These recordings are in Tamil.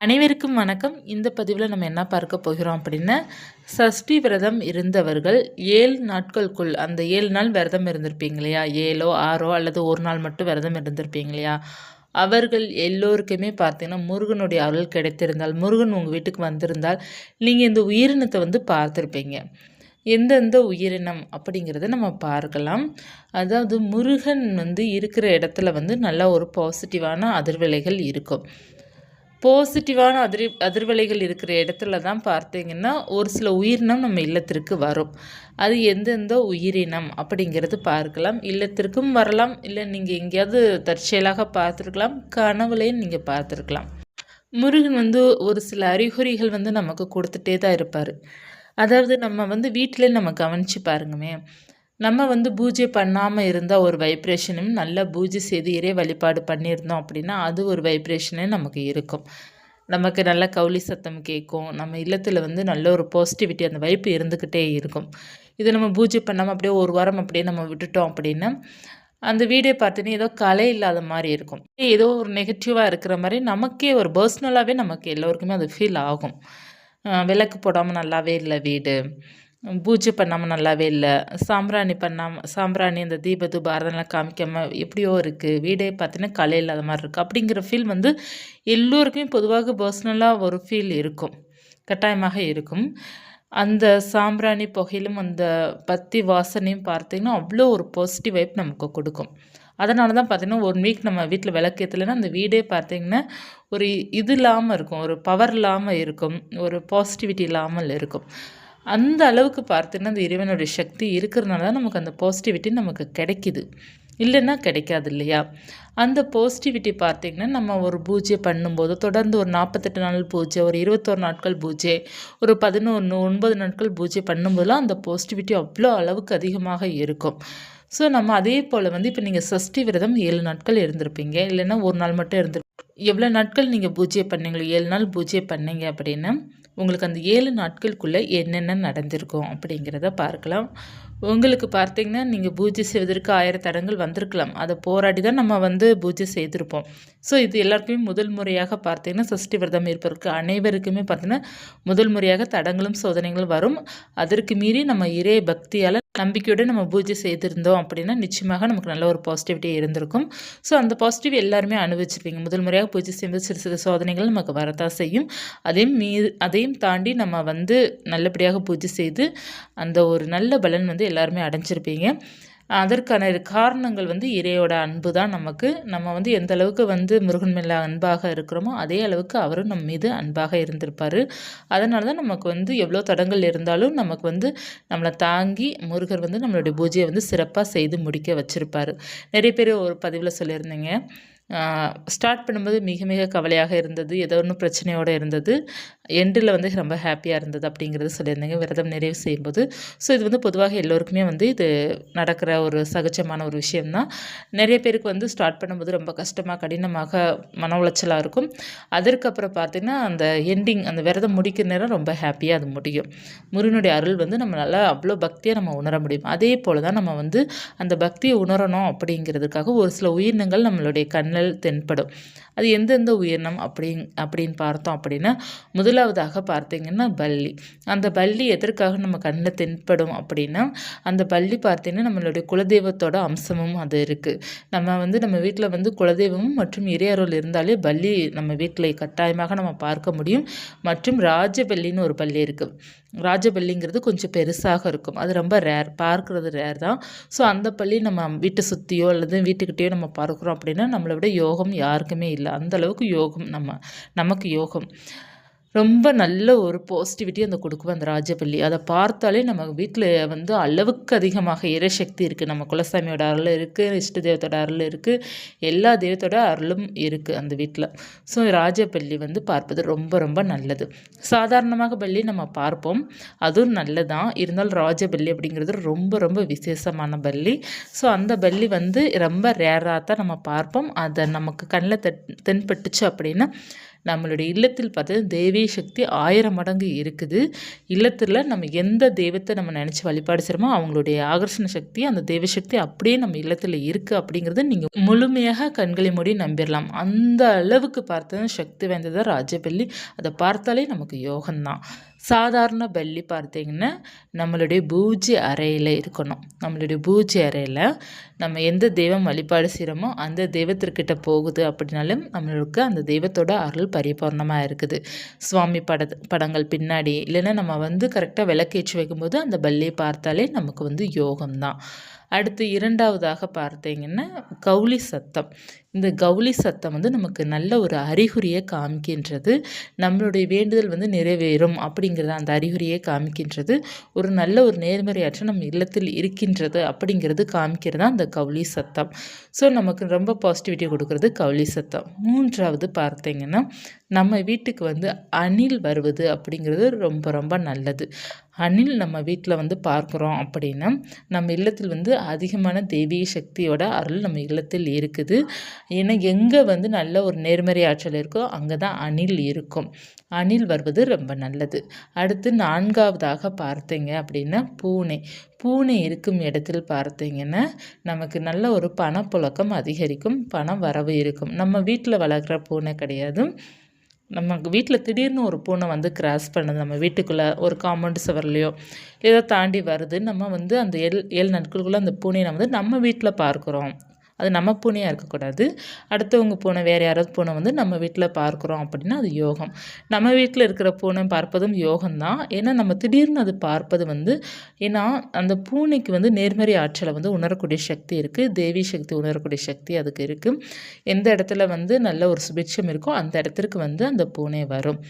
அனைவருக்கும் வணக்கம். இந்த பதிவில் நம்ம என்ன பார்க்க போகிறோம் அப்படின்னா சஷ்டி விரதம் இருந்தவர்கள் ஏழு நாட்களுக்குள் அந்த ஏழு நாள் விரதம் இருந்திருப்பீங்க இல்லையா? ஏழோ ஆறோ அல்லது ஒரு நாள் மட்டும் விரதம் இருந்திருப்பீங்க இல்லையா? அவர்கள் எல்லோருக்குமே பார்த்தீங்கன்னா முருகனுடைய அருள் கிடைத்திருந்தால் முருகன் உங்கள் வீட்டுக்கு வந்திருந்தால் நீங்கள் இந்த உயிரினத்தை வந்து பார்த்துருப்பீங்க. எந்தெந்த உயிரினம் அப்படிங்கிறத நம்ம பார்க்கலாம். அதாவது முருகன் வந்து இருக்கிற இடத்துல வந்து நல்ல ஒரு பாசிட்டிவான அதிர்வலைகள் இருக்கும். பாசிட்டிவான அதிர் அதிர்வலைகள் இருக்கிற இடத்துல தான் பார்த்தீங்கன்னா ஒரு சில உயிரினம் நம்ம இல்லத்திற்கு வரும். அது எந்தெந்த உயிரினம் அப்படிங்கிறது பார்க்கலாம். இல்லத்திற்கும் வரலாம். இல்லை நீங்கள் எங்கேயாவது தற்செயலாக பார்த்துருக்கலாம். கனவுலையும் நீங்கள் பார்த்துருக்கலாம். முருகன் வந்து ஒரு சில அறிகுறிகள் வந்து நமக்கு கொடுத்துட்டே தான் இருப்பார். அதாவது நம்ம வந்து வீட்டிலே நம்ம கவனித்து பாருங்கமே. நம்ம வந்து பூஜை பண்ணாமல் இருந்தால் ஒரு வைப்ரேஷனும் நல்ல பூஜை செய்து இறை வழிபாடு பண்ணியிருந்தோம் அப்படின்னா அது ஒரு வைப்ரேஷனே நமக்கு இருக்கும். நமக்கு நல்ல கவுளி சத்தம் கேட்கும். நம்ம இல்லத்தில் வந்து நல்ல ஒரு பாசிட்டிவிட்டி அந்த வைப்பு இருந்துக்கிட்டே இருக்கும். இதை நம்ம பூஜை பண்ணாமல் அப்படியே ஒரு வாரம் அப்படியே நம்ம விட்டுட்டோம் அப்படின்னா அந்த வீடியோ பார்த்தீங்கன்னா ஏதோ கலை இல்லாத மாதிரி இருக்கும். ஏதோ ஒரு நெகட்டிவாக இருக்கிற மாதிரி நமக்கே ஒரு பர்சனலாகவே நமக்கு எல்லோருக்குமே அது ஃபீல் ஆகும். விளக்கு போடாமல் நல்லாவே இல்லை வீடு. பூஜை பண்ணாமல் நல்லாவே இல்லை. சாம்பிராணி பண்ணாமல் சாம்பிராணி இந்த தீப தூப ஆரதெல்லாம் காமிக்காமல் எப்படியோ இருக்குது வீடே பார்த்தீங்கன்னா கலை இல்லாத மாதிரி இருக்குது அப்படிங்கிற ஃபீல் வந்து எல்லோருக்குமே பொதுவாக பர்சனலாக ஒரு ஃபீல் இருக்கும். கட்டாயமாக இருக்கும். அந்த சாம்பிராணி புகையிலும் அந்த பத்தி வாசனையும் பார்த்தீங்கன்னா அவ்வளோ ஒரு பாசிட்டிவ் வைப் நமக்கு கொடுக்கும். அதனால தான் பார்த்திங்கன்னா ஒன் வீக் நம்ம வீட்டில் விளக்கேற்றலைன்னா அந்த வீடே பார்த்திங்கன்னா ஒரு இது இல்லாமல் இருக்கும். ஒரு பவர் இல்லாமல் இருக்கும். ஒரு பாசிட்டிவிட்டி இல்லாமல் இருக்கும். அந்த அளவுக்கு பார்த்தீங்கன்னா அந்த இறைவனுடைய சக்தி இருக்கிறதுனால தான் நமக்கு அந்த பாசிட்டிவிட்டி நமக்கு கிடைக்கிது. இல்லைன்னா கிடைக்காது இல்லையா? அந்த பாசிட்டிவிட்டி பார்த்திங்கன்னா நம்ம ஒரு பூஜை பண்ணும்போது தொடர்ந்து ஒரு நாற்பத்தெட்டு நாள் பூஜை ஒரு இருபத்தோரு நாட்கள் பூஜை ஒரு பதினொன்று ஒன்பது நாட்கள் பூஜை பண்ணும்போதெல்லாம் அந்த பாசிட்டிவிட்டி அவ்வளோ அளவுக்கு அதிகமாக இருக்கும். ஸோ நம்ம அதே போல் வந்து இப்போ நீங்கள் சஷ்டி விரதம் ஏழு நாட்கள் இருந்திருப்பீங்க. இல்லைன்னா ஒரு நாள் மட்டும் இருந்திருப்பீங்க. எவ்வளோ நாட்கள் நீங்கள் பூஜை பண்ணீங்களோ ஏழு நாள் பூஜை பண்ணீங்க அப்படின்னா உங்களுக்கு அந்த ஏழு நாட்களுக்குள்ளே என்னென்ன நடந்திருக்கும் அப்படிங்கிறத பார்க்கலாம். உங்களுக்கு பார்த்தீங்கன்னா நீங்கள் பூஜை செய்வதற்கு ஆயிரம் தடங்கள் வந்திருக்கலாம். அதை போராடி தான் நம்ம வந்து பூஜை செய்திருப்போம். ஸோ இது எல்லாருக்குமே முதல் முறையாக பார்த்தீங்கன்னா சஷ்டி விரதம் இருப்பதற்கு அனைவருக்குமே பார்த்தீங்கன்னா முதல் முறையாக தடங்களும் சோதனைகளும் வரும். அதற்கு மீறி நம்ம இறை பக்தியால் நம்பிக்கையோடு நம்ம பூஜை செய்திருந்தோம் அப்படின்னா நிச்சயமாக நமக்கு நல்ல ஒரு பாசிட்டிவிட்டி இருந்திருக்கும். ஸோ அந்த பாசிட்டிவ் எல்லாருமே அனுபவிச்சிருப்பீங்க. முதல் முறையாக பூஜை செய்யும்போது சிறு சிறு சோதனைகள் நமக்கு வரதான் செய்யும். அதையும் மீ அதையும் தாண்டி நம்ம வந்து நல்லபடியாக பூஜை செய்து அந்த ஒரு நல்ல பலன் வந்து எல்லாருமே அடைஞ்சிருப்பீங்க. அதற்கான காரணங்கள் வந்து இறையோட அன்பு தான் நமக்கு. நம்ம வந்து எந்த அளவுக்கு வந்து முருகன் மேலே அன்பாக இருக்கிறோமோ அதே அளவுக்கு அவரும் நம்ம மீது அன்பாக இருந்திருப்பார். அதனால தான் நமக்கு வந்து எவ்வளோ தடங்கள் இருந்தாலும் நமக்கு வந்து நம்மளை தாங்கி முருகர் வந்து நம்மளுடைய பூஜையை வந்து சிறப்பாக செய்து முடிக்க வச்சுருப்பார். நிறைய பேர் ஒரு பதிவில் சொல்லியிருந்தீங்க. ஸ்டார்ட் பண்ணும்போது மிக மிக கவலையாக இருந்தது. ஏதோ ஒன்றும் பிரச்சனையோடு இருந்தது. எண்டில் வந்து ரொம்ப ஹாப்பியாக இருந்தது அப்படிங்கிறது சொல்லியிருந்தேங்க. விரதம் நிறைவு செய்யும்போது. ஸோ இது வந்து பொதுவாக எல்லோருக்குமே வந்து இது நடக்கிற ஒரு சகஜமான ஒரு விஷயம்தான். நிறைய பேருக்கு வந்து ஸ்டார்ட் பண்ணும்போது ரொம்ப கஷ்டமாக கடினமாக மன உளைச்சலாக இருக்கும். அதற்கப்புறம் பார்த்திங்கன்னா அந்த எண்டிங் அந்த விரதம் முடிக்கிற நேரம் ரொம்ப ஹாப்பியாக அது முடியும். முருகனுடைய அருள் வந்து நம்மளால் அவ்வளோ பக்தியாக நம்ம உணர முடியும். அதே போல் தான் நம்ம வந்து அந்த பக்தியை உணரணும் அப்படிங்கிறதுக்காக ஒரு சில உயிரினங்கள் நம்மளுடைய கண்ணில் தென்படும். அது எந்தெந்த உயிரினம் அப்படிங் அப்படின்னு பார்த்தோம் அப்படின்னா முதலாவதாக பார்த்தீங்கன்னா பள்ளி அந்த பள்ளி எதற்காக நம்ம கண்ணில் தென்படும் அப்படின்னா அந்த பள்ளி பார்த்தீங்கன்னா நம்மளுடைய குலதெய்வத்தோட அம்சமும் அது இருக்குது நம்ம வந்து நம்ம வீட்டில் வந்து குலதெய்வமும் மற்றும் இறையருள் இருந்தாலே பள்ளி நம்ம வீட்டில் கட்டாயமாக நம்ம பார்க்க முடியும். மற்றும் ராஜபல்லின்னு ஒரு பள்ளி இருக்குது ராஜபல்லிங்கிறது கொஞ்சம் பெருசாக இருக்கும். அது ரொம்ப ரேர் பார்க்குறது ரேர் தான். ஸோ அந்த பள்ளி நம்ம வீட்டை சுற்றியோ அல்லது வீட்டுக்கிட்டேயோ நம்ம பார்க்குறோம் அப்படின்னா நம்மளை விட யோகம் யாருக்குமே இல்லை. அந்தளவுக்கு யோகம் நம்ம நமக்கு யோகம். ரொம்ப நல்ல ஒரு பாசிட்டிவிட்டி அந்த கொடுக்கும் அந்த ராஜபள்ளி. அதை பார்த்தாலே நம்ம வீட்டில் வந்து அளவுக்கு அதிகமாக இறைசக்தி இருக்குது நம்ம குலசாமியோட அருள் இருக்குது இஷ்ட தேவத்தோட அருள் இருக்குது எல்லா தெய்வத்தோட அருளும் இருக்குது அந்த வீட்டில் ஸோ ராஜபள்ளி வந்து பார்ப்பது ரொம்ப ரொம்ப நல்லது. சாதாரணமாக பள்ளி நம்ம பார்ப்போம். அதுவும் நல்லதான் இருந்தாலும் ராஜபள்ளி அப்படிங்கிறது ரொம்ப ரொம்ப விசேஷமான பள்ளி. ஸோ அந்த பள்ளி வந்து ரொம்ப ரேராக தான் நம்ம பார்ப்போம். அதை நமக்கு கண்ணில் தென்பட்டுச்சு அப்படின்னா நம்மளுடைய இல்லத்தில் பார்த்தீங்கன்னா தெய்வீக சக்தி ஆயிரம் மடங்கு இருக்குது. இல்லத்தில் நம்ம எந்த தெய்வத்தை நம்ம நினச்சி வழிபாடு செய்கிறோமோ அவங்களுடைய ஆகர்ஷண சக்தி அந்த தெய்வ சக்தி அப்படியே நம்ம இல்லத்தில் இருக்குது அப்படிங்கிறத நீங்கள் முழுமையாக கண்களை மூடி நம்பிடலாம் அந்த அளவுக்கு பார்த்தது சக்தி வாய்ந்ததாக ராஜபல்லி அதை பார்த்தாலே நமக்கு யோகம்தான். சாதாரண பள்ளி பார்த்தீங்கன்னா நம்மளுடைய பூஜை அறையில் இருக்கணும். நம்மளுடைய பூஜை அறையில் நம்ம எந்த தெய்வம் வழிபாடு செய்கிறோமோ அந்த தெய்வத்திற்கிட்ட போகுது அப்படின்னாலும் நம்மளுக்கு அந்த தெய்வத்தோட அருள் பரிபூர்ணமாக இருக்குது. சுவாமி பட படங்கள் பின்னாடி இல்லைன்னா நம்ம வந்து கரெக்டாக விளக்கேற்றி வைக்கும்போது அந்த பல்லியை பார்த்தாலே நமக்கு வந்து யோகம்தான். அடுத்து இரண்டாவதாக பார்த்தீங்கன்னா கவுளி சத்தம். இந்த கவுளி சத்தம் வந்து நமக்கு நல்ல ஒரு அறிகுறியை காமிக்கின்றது. நம்மளுடைய வேண்டுதல் வந்து நிறைவேறும் அப்படிங்கிறத அந்த அறிகுறியை காமிக்கின்றது. ஒரு நல்ல ஒரு நேர்மறையாற்ற நம்ம இல்லத்தில் இருக்கின்றது அப்படிங்கிறது காமிக்கிறது அந்த கவுளி சத்தம். ஸோ நமக்கு ரொம்ப பாசிட்டிவிட்டி கொடுக்குறது கவுளி சத்தம். மூன்றாவது பார்த்தீங்கன்னா நம்ம வீட்டுக்கு வந்து அணில் வருவது அப்படிங்கிறது ரொம்ப ரொம்ப நல்லது. அணில் நம்ம வீட்டில் வந்து பார்க்குறோம் அப்படின்னா நம்ம இல்லத்தில் வந்து அதிகமான தெய்வீக சக்தியோட அருள் நம்ம இல்லத்தில் இருக்குது. ஏன்னா எங்கே வந்து நல்ல ஒரு நேர்மறை ஆற்றல் இருக்கோ அங்கே தான் அணில் இருக்கும். அணில் வருவது ரொம்ப நல்லது. அடுத்து நான்காவதாக பார்த்தீங்க அப்படின்னா பூனை. பூனை இருக்கும் இடத்தில் பார்த்தீங்கன்னா நமக்கு நல்ல ஒரு பணப்புழக்கம் அதிகரிக்கும் பணம் வரவு இருக்கும். நம்ம வீட்டில் வளர்க்குற பூனை கிடையாது. நமக்கு வீட்டில் திடீர்னு ஒரு பூனை வந்து கிராஸ் பண்ணுது. நம்ம வீட்டுக்குள்ளே ஒரு காம்பவுண்ட் சுவர்லையோ ஏதோ தாண்டி வருது நம்ம வந்து அந்த ஏழு ஏழு நாட்களுக்குள்ளே அந்த பூனையை நம்ம வந்து நம்ம வீட்டில் பார்க்குறோம். அது நம்ம பூனையாக இருக்கக்கூடாது. அடுத்தவங்க பூனை வேறு யாராவது பூனை வந்து நம்ம வீட்டில் பார்க்குறோம் அப்படின்னா அது யோகம். நம்ம வீட்டில் இருக்கிற பூனை பார்ப்பதும் யோகம்தான். ஏன்னா நம்ம திடீர்னு அது பார்ப்பது வந்து ஏன்னா அந்த பூனைக்கு வந்து நேர்மறை ஆற்றலை வந்து உணரக்கூடிய சக்தி இருக்குது தேவி சக்தி உணரக்கூடிய சக்தி அதுக்கு இருக்குது எந்த இடத்துல வந்து நல்ல ஒரு சுபிட்சம் இருக்கோ அந்த இடத்திற்கு வந்து அந்த பூனை வரும்.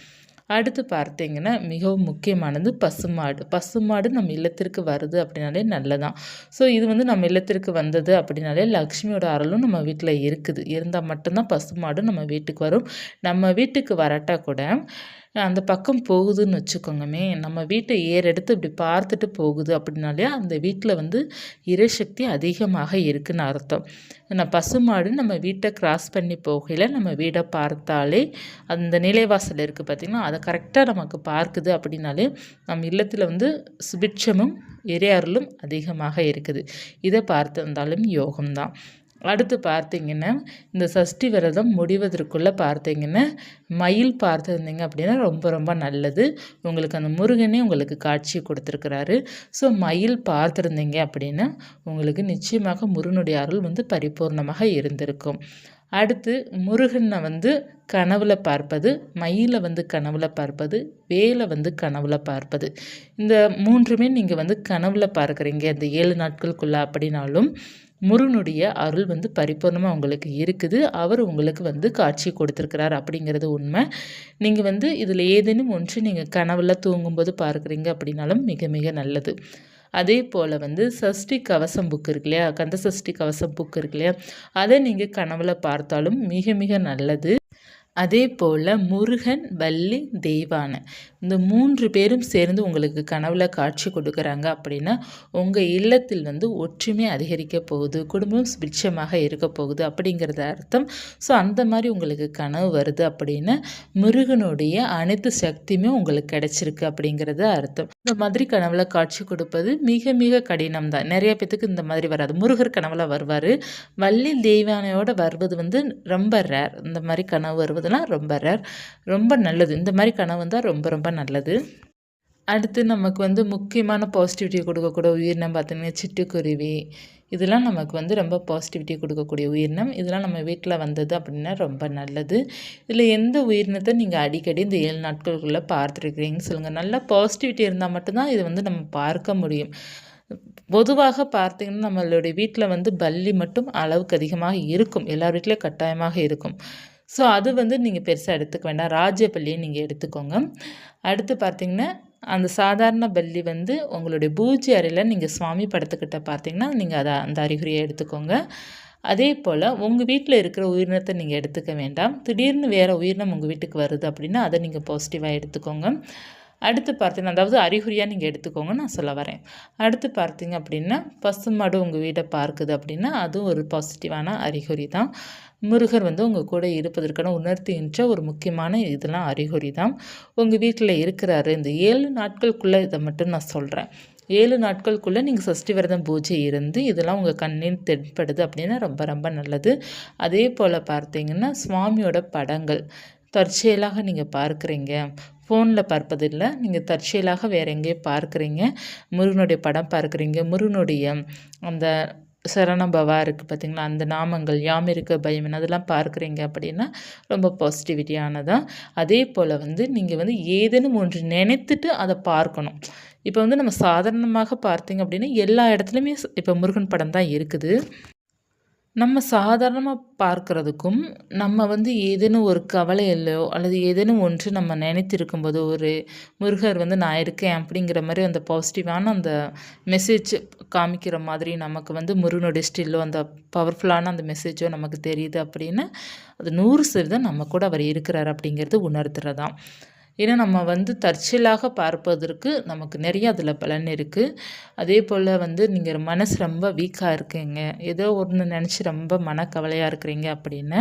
அடுத்து பார்த்தீங்கன்னா மிகவும் முக்கியமானது பசுமாடு. பசுமாடு நம்ம இல்லத்திற்கு வருது அப்படின்னாலே நல்லதான். ஸோ இது வந்து நம்ம இல்லத்திற்கு வந்தது அப்படின்னாலே லக்ஷ்மியோட அருளும் நம்ம வீட்டில் இருக்குது. இருந்தால் மட்டும்தான் பசுமாடு நம்ம வீட்டுக்கு வரும். நம்ம வீட்டுக்கு வரட்டா கூட அந்த பக்கம் போகுதுன்னு வச்சுக்கோங்கமே நம்ம வீட்டை ஏறெடுத்து இப்படி பார்த்துட்டு போகுது அப்படின்னாலே அந்த வீட்டில் வந்து இறைசக்தி அதிகமாக இருக்குன்னு அர்த்தம். நான் பசுமாடு நம்ம வீட்டை கிராஸ் பண்ணி போகையில் நம்ம வீடை பார்த்தாலே அந்த நிலைவாசல் இருக்குது பார்த்திங்கன்னா அதை கரெக்டாக நமக்கு பார்க்குது அப்படின்னாலே நம்ம இல்லத்தில் வந்து சுபிட்சமும் இறையருளும் அதிகமாக இருக்குது. இதை பார்த்திருந்தாலும் யோகம்தான். அடுத்து பார்த்தீங்கன்னா இந்த சஷ்டி விரதம் முடிவதற்குள்ளே பார்த்தீங்கன்னா மயில் பார்த்துருந்தீங்க அப்படின்னா ரொம்ப ரொம்ப நல்லது. உங்களுக்கு அந்த முருகனே உங்களுக்கு காட்சி கொடுத்துருக்குறாரு. ஸோ மயில் பார்த்துருந்தீங்க அப்படின்னா உங்களுக்கு நிச்சயமாக முருகனுடைய அருள் வந்து பரிபூர்ணமாக இருந்திருக்கும். அடுத்து முருகனை வந்து கனவுல பார்ப்பது மயிலை வந்து கனவுல பார்ப்பது வேலை வந்து கனவுல பார்ப்பது. இந்த மூன்றுமே நீங்கள் வந்து கனவுல பார்க்குறீங்க. இந்த ஏழு நாட்களுக்குள்ளே அப்படின்னாலும் முருகனுடைய அருள் வந்து பரிபூர்ணமாக உங்களுக்கு இருக்குது. அவர் உங்களுக்கு வந்து காட்சி கொடுத்துருக்கிறார் அப்படிங்கிறது உண்மை. நீங்கள் வந்து இதில் ஏதேனும் ஒன்று நீங்கள் கனவில் தூங்கும்போது பார்க்குறீங்க அப்படின்னாலும் மிக மிக நல்லது. அதே போல் வந்து சஷ்டி கவசம் புக் இருக்கு இல்லையா? கந்த சஷ்டி கவசம் புக் இருக்கு இல்லையா? அதை நீங்கள் கனவில் பார்த்தாலும் மிக மிக நல்லது. அதே போல் முருகன் வள்ளி தெய்வான. இந்த மூன்று பேரும் சேர்ந்து உங்களுக்கு கனவில் காட்சி கொடுக்குறாங்க அப்படின்னா உங்கள் இல்லத்தில் வந்து ஒற்றுமை அதிகரிக்க போகுது குடும்பம் சுபிட்சமாக இருக்க போகுது அப்படிங்கிறத அர்த்தம். ஸோ அந்த மாதிரி உங்களுக்கு கனவு வருது அப்படின்னா முருகனுடைய அனைத்து சக்தியுமே உங்களுக்கு கிடைச்சிருக்கு அப்படிங்கிறது அர்த்தம். இந்த மாதிரி கனவுல காட்சி கொடுப்பது மிக மிக கடினம் தான் நிறைய பேத்துக்கு இந்த மாதிரி வராது. முருகர் கனவுல வருவார். வள்ளி தெய்வானையோட வருவது வந்து ரொம்ப ரேர் இந்த மாதிரி கனவு வருவதெல்லாம் ரொம்ப ரேர் ரொம்ப நல்லது. இந்த மாதிரி கனவு தான் ரொம்ப ரொம்ப நல்லது. அடுத்து நமக்கு வந்து முக்கியமான பாசிட்டிவிட்டி கொடுக்கக்கூடிய உயிரினம் பார்த்திங்கன்னா சிட்டுக்குருவி. இதெல்லாம் நமக்கு வந்து ரொம்ப பாசிட்டிவிட்டி கொடுக்கக்கூடிய உயிரினம். இதெல்லாம் நம்ம வீட்டில் வந்தது அப்படின்னா ரொம்ப நல்லது. இதில் எந்த உயிரினத்தை நீங்கள் அடிக்கடி இந்த ஏழு நாட்களுக்குள்ளே பார்த்துருக்கிறீங்கன்னு சொல்லுங்கள் நல்லா பாசிட்டிவிட்டி இருந்தால் மட்டும்தான் இதை வந்து நம்ம பார்க்க முடியும். பொதுவாக பார்த்திங்கன்னா நம்மளுடைய வீட்டில் வந்து பல்லி மட்டும் அளவுக்கு அதிகமாக இருக்கும். எல்லார் வீட்லேயும் கட்டாயமாக இருக்கும். ஸோ அது வந்து நீங்கள் பெருசாக எடுத்துக்க வேண்டாம். ராஜ்யப்பள்ளியை நீங்கள் எடுத்துக்கோங்க. அடுத்து பார்த்திங்கன்னா அந்த சாதாரண பள்ளி வந்து உங்களுடைய பூஜை அறையில் நீங்கள் சுவாமி படத்துக்கிட்ட பார்த்தீங்கன்னா நீங்கள் அதை அந்த அறிகுறியை எடுத்துக்கோங்க. அதே போல் உங்கள் வீட்டில் இருக்கிற உயிரினத்தை நீங்கள் எடுத்துக்க வேண்டாம். திடீர்னு வேறு உயிரினம் உங்கள் வீட்டுக்கு வருது அப்படின்னா அதை நீங்கள் பாசிட்டிவாக எடுத்துக்கோங்க. அடுத்து பார்த்தீங்கன்னா அதாவது அறிகுறியாக நீங்கள் எடுத்துக்கோங்க நான் சொல்ல வரேன். அடுத்து பார்த்தீங்க அப்படின்னா பசுமாடு உங்கள் வீட்டை பார்க்குது அப்படின்னா அதுவும் ஒரு பாசிட்டிவான அறிகுறி தான். முருகர் வந்து உங்கள் கூட இருப்பதற்கான உணர்த்துகின்ற ஒரு முக்கியமான இதெல்லாம் அறிகுறி தான் உங்கள் வீட்டில் இருக்கிறாரு. இந்த ஏழு நாட்களுக்குள்ளே இதை மட்டும் நான் சொல்கிறேன் ஏழு நாட்களுக்குள்ளே நீங்கள் சஷ்டி விரதம் பூஜை இருந்து இதெல்லாம் உங்கள் கண்ணின் தென்படுது அப்படின்னா ரொம்ப ரொம்ப நல்லது. அதே போல் பார்த்தீங்கன்னா சுவாமியோட படங்கள் தற்செயலாக நீங்கள் பார்க்குறீங்க. ஃபோனில் பார்ப்பதில்லை. நீங்கள் தற்செயலாக வேறு எங்கேயோ பார்க்குறீங்க. முருகனுடைய படம் பார்க்குறீங்க. முருகனுடைய அந்த சரணபவா இருக்குது பார்த்திங்களா அந்த நாமங்கள் யாம் இருக்க பயம் அதெல்லாம் பார்க்குறீங்க அப்படின்னா ரொம்ப பாசிட்டிவிட்டியானதான் அதே போல் வந்து நீங்கள் வந்து ஏதேனும் ஒன்று நினைத்துட்டு அதை பார்க்கணும். இப்போ வந்து நம்ம சாதாரணமாக பார்த்தீங்க அப்படின்னா எல்லா இடத்துலையுமே இப்போ முருகன் படம் தான் இருக்குது. நம்ம சாதாரணமாக பார்க்குறதுக்கும் நம்ம வந்து ஏதேனும் ஒரு கவலையிலோ அல்லது ஏதேனும் ஒன்று நம்ம நினைத்திருக்கும்போது ஒரு முருகர் வந்து நான் இருக்கேன் அப்படிங்கிற மாதிரி அந்த பாசிட்டிவான அந்த மெசேஜ் காமிக்கிற மாதிரி நமக்கு வந்து முருகனுடைய ஸ்டில்லோ அந்த பவர்ஃபுல்லான அந்த மெசேஜோ நமக்கு தெரியுது அப்படின்னு அது நூறு சதவீதம் நம்ம கூட அவர் இருக்கிறார் அப்படிங்கிறது உணர்த்துறதான் ஏன்னா நம்ம வந்து தற்செயலாக பார்ப்பதற்கு நமக்கு நிறைய அதில் பலன் இருக்குது அதே போல் வந்து நீங்கள் மனசு ரொம்ப வீக்காக இருக்கீங்க. ஏதோ ஒன்று நினச்சி ரொம்ப மனக்கவலையாக இருக்கிறீங்க அப்படின்னு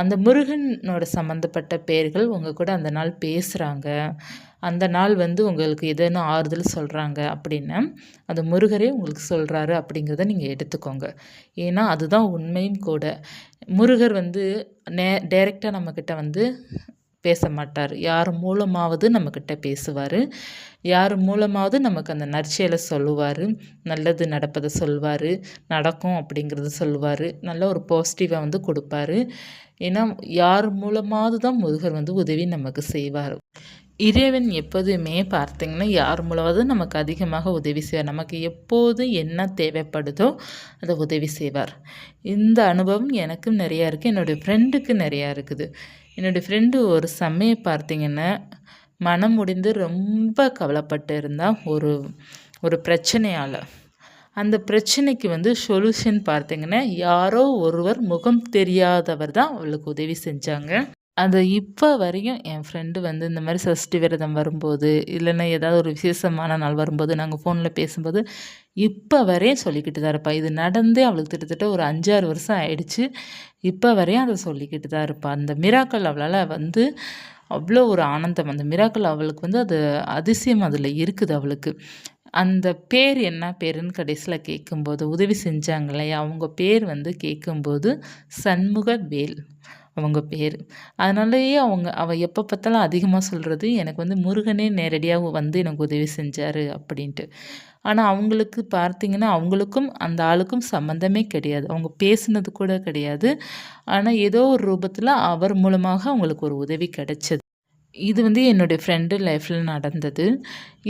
அந்த முருகனோட சம்மந்தப்பட்ட பேர்கள் உங்கள் கூட அந்த நாள் பேசுகிறாங்க அந்த நாள் வந்து உங்களுக்கு எதனா ஆறுதல் சொல்கிறாங்க அப்படின்னு அந்த முருகரே உங்களுக்கு சொல்கிறாரு அப்படிங்கிறத நீங்கள் எடுத்துக்கோங்க. ஏன்னா அதுதான் உண்மையும் கூட. முருகர் வந்து நே டைரெக்டாக நம்மக்கிட்ட வந்து பேச மாட்டார் யார் மூலமாவது நம்மக்கிட்ட பேசுவார். யார் மூலமாவது நமக்கு அந்த நற்செயலை சொல்லுவார். நல்லது நடப்பதை சொல்வார். நடக்கும் அப்படிங்கிறத சொல்லுவார் நல்ல ஒரு பாசிட்டிவாக வந்து கொடுப்பாரு. ஏன்னா யார் மூலமாவது தான் முருகர் வந்து உதவி நமக்கு செய்வார். இறைவன் எப்போதுமே பார்த்திங்கன்னா யார் மூலமாவது நமக்கு அதிகமாக உதவி செய்வார். நமக்கு எப்போது என்ன தேவைப்படுதோ அதை உதவி செய்வார். இந்த அனுபவம் எனக்கும் நிறையா இருக்குது என்னுடைய ஃப்ரெண்டுக்கு நிறையா இருக்குது. என்னுடைய ஃப்ரெண்டு ஒரு சமயம் பார்த்திங்கன்னா மனம் முடிந்து ரொம்ப கவலைப்பட்டு இருந்தால் ஒரு ஒரு பிரச்சனையால். அந்த பிரச்சனைக்கு வந்து சொல்யூஷன் பார்த்திங்கன்னா யாரோ ஒருவர் முகம் தெரியாதவர் தான் அவளுக்கு உதவி செஞ்சாங்க. அது இப்போ வரையும் என் ஃப்ரெண்டு வந்து இந்த மாதிரி சஷ்டி விரதம் வரும்போது இல்லைன்னா ஏதாவது ஒரு விசேஷமான நாள் வரும்போது நாங்கள் ஃபோனில் பேசும்போது இப்போ வரையும் சொல்லிக்கிட்டு தான் இருப்பாள் இது நடந்தே அவளுக்கு கிட்டத்தட்ட ஒரு அஞ்சாறு வருஷம் ஆயிடுச்சு. இப்போ வரையும் அதை சொல்லிக்கிட்டு தான் இருப்பாள் அந்த மிராக்கள் அவளால் வந்து அவ்வளோ ஒரு ஆனந்தம். அந்த மிராக்கள் அவளுக்கு வந்து அது அதிசயம் அதில் இருக்குது அவளுக்கு. அந்த பேர் என்ன பேருன்னு கடைசியில் கேட்கும்போது உதவி செஞ்சாங்க இல்லையா? அவங்க பேர் வந்து கேட்கும்போது சண்முக வேல் அவங்க பேர். அதனாலேயே அவங்க அவள் எப்போ பார்த்தாலும் அதிகமாக சொல்கிறது எனக்கு வந்து முருகனே நேரடியாக வந்து எனக்கு உதவி செஞ்சார் அப்படின்ட்டு. ஆனால் அவங்களுக்கு பார்த்திங்கன்னா அவங்களுக்கும் அந்த ஆளுக்கும் சம்மந்தமே கிடையாது. அவங்க பேசுனது கூட கிடையாது. ஆனால் ஏதோ ஒரு ரூபத்தில் அவர் மூலமாக அவங்களுக்கு ஒரு உதவி கிடைச்சது. இது வந்து என்னுடைய ஃப்ரெண்டு லைஃப்பில் நடந்தது.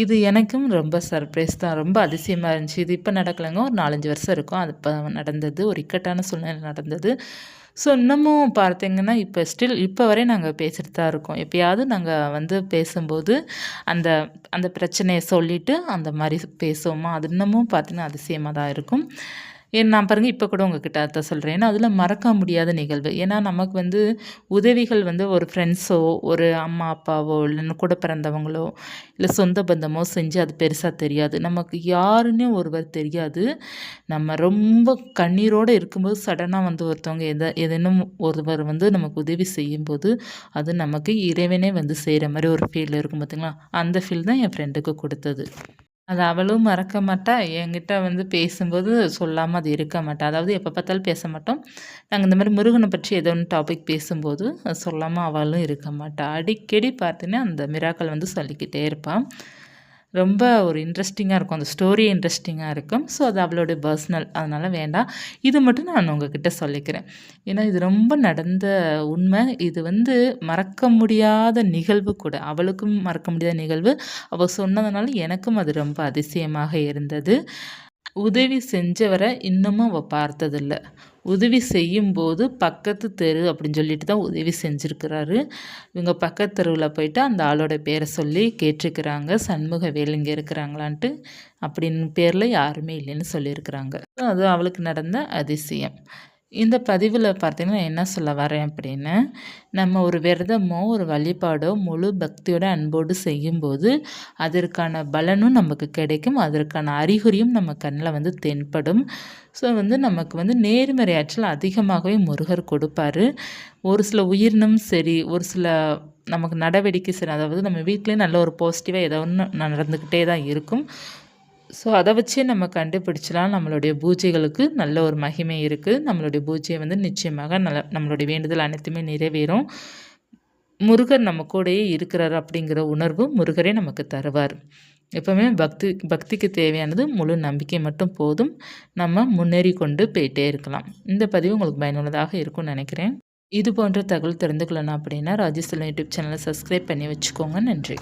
இது எனக்கும் ரொம்ப சர்ப்ரைஸ் தான். ரொம்ப அதிசயமாக இருந்துச்சு. இது இப்போ நடக்கலைங்க. ஒரு நாலஞ்சு வருஷம் இருக்கும். அது இப்போ நடந்தது. ஒரு இக்கட்டான சூழ்நிலை நடந்தது. ஸோ இன்னமும் பார்த்தீங்கன்னா இப்போ ஸ்டில் இப்போ வரையும் நாங்கள் பேசிட்டு தான் இருக்கோம். எப்பயாவது நாங்கள் வந்து பேசும்போது அந்த அந்த பிரச்சனையை சொல்லிவிட்டு அந்த மாதிரி பேசுவோமா? அது இன்னமும் பார்த்தீங்கன்னா அதிசயமாக தான் இருக்கும். நான் பாருங்கள் இப்போ கூட உங்ககிட்ட அதை சொல்கிறேன் ஏன்னா அதில் மறக்க முடியாத நிகழ்வு. ஏன்னா நமக்கு வந்து உதவிகள் வந்து ஒரு ஃப்ரெண்ட்ஸோ ஒரு அம்மா அப்பாவோ இல்லைன்னு கூட பிறந்தவங்களோ இல்லை சொந்த பந்தமோ செஞ்சு அது பெருசாக தெரியாது. நமக்கு யாருன்னே ஒருவர் தெரியாது. நம்ம ரொம்ப கண்ணீரோடு இருக்கும்போது சடனாக வந்து ஒருத்தவங்க எதை எதனும் ஒருவர் வந்து நமக்கு உதவி செய்யும்போது அது நமக்கு இறைவனே வந்து செய்கிற மாதிரி ஒரு ஃபீல் இருக்கும் பார்த்திங்களா அந்த ஃபீல் தான் என் ஃப்ரெண்டுக்கு கொடுத்தது. அது அவளும் மறக்க மாட்டா. என்கிட்ட வந்து பேசும்போது சொல்லாமல் அது இருக்க மாட்டா. அதாவது எப்போ பார்த்தாலும் பேச மாட்டோம். நாங்கள் இந்த மாதிரி முருகனை பற்றி ஏதோ ஒன்று டாபிக் பேசும்போது சொல்லாமல் அவளும் இருக்க மாட்டா. அடிக்கடி பார்த்தீங்கன்னா அந்த மிராக்கள் வந்து சொல்லிக்கிட்டே இருப்பாள் ரொம்ப ஒரு இன்ட்ரெஸ்டிங்காக இருக்கும். அந்த ஸ்டோரி இன்ட்ரெஸ்டிங்காக இருக்கும். ஸோ அது அவளோட பர்சனல் அதனால் வேண்டாம். இது மட்டும் நான் உங்ககிட்ட சொல்லிக்கிறேன். ஏன்னா இது ரொம்ப நடந்த உண்மை. இது வந்து மறக்க முடியாத நிகழ்வு கூட. அவளுக்கும் மறக்க முடியாத நிகழ்வு. அவள் சொன்னதுனால எனக்கும் அது ரொம்ப அதிசயமாக இருந்தது. உதவி செஞ்சவரை இன்னமும் அவள் பார்த்ததில்லை. உதவி செய்யும்போது பக்கத்து தெரு அப்படின்னு சொல்லிட்டு தான் உதவி செஞ்சுருக்கிறாரு. இவங்க பக்கத்து தெருவில் போயிட்டு அந்த ஆளோட பேரை சொல்லி கேட்டிருக்கிறாங்க. சண்முக வேல் இங்கே இருக்கிறாங்களான்ட்டு அப்படின்னு பேரில் யாருமே இல்லைன்னு சொல்லியிருக்கிறாங்க. அது அவளுக்கு நடந்த அதிசயம். இந்த பதிவில் பார்த்தீங்கன்னா என்ன சொல்ல வரேன் அப்படின்னு நம்ம ஒரு விரதமோ ஒரு வழிபாடோ முழு பக்தியோட அன்போடு செய்யும்போது அதற்கான பலனும் நமக்கு கிடைக்கும். அதற்கான அறிகுறியும் நம்ம கண்ணில் வந்து தென்படும். ஸோ வந்து நமக்கு வந்து நேர்மறை ஆற்றல் அதிகமாகவே முருகர் கொடுப்பாரு. ஒரு சில உயிரினம் சரி ஒரு சில நமக்கு நடவடிக்கை சரி அதாவது நம்ம வீட்டிலேயே நல்ல ஒரு பாசிட்டிவாக ஏதோ ஒன்று நடந்துக்கிட்டே தான் இருக்கும். ஸோ அதை வச்சே நம்ம கண்டுபிடிச்சலாம் நம்மளுடைய பூஜைகளுக்கு நல்ல ஒரு மகிமை இருக்குது நம்மளுடைய பூஜையை வந்து நிச்சயமாக நல்ல நம்மளுடைய வேண்டுதல் அனைத்துமே நிறைவேறும். முருகர் நம்ம கூடயே இருக்கிறார் அப்படிங்கிற உணர்வு முருகரே நமக்கு தருவார். எப்போவுமே பக்தி பக்திக்கு தேவையானது முழு நம்பிக்கை மட்டும் போதும். நம்ம முன்னேறி கொண்டு போயிட்டே இருக்கலாம். இந்த பதிவு உங்களுக்கு பயனுள்ளதாக இருக்கும்னு நினைக்கிறேன். இது போன்ற தகவல் தெரிந்து கொள்ளணும் அப்படின்னா ராஜேஸ்வரன் யூடியூப் சேனலை சப்ஸ்கிரைப் பண்ணி வச்சுக்கோங்க. நன்றி.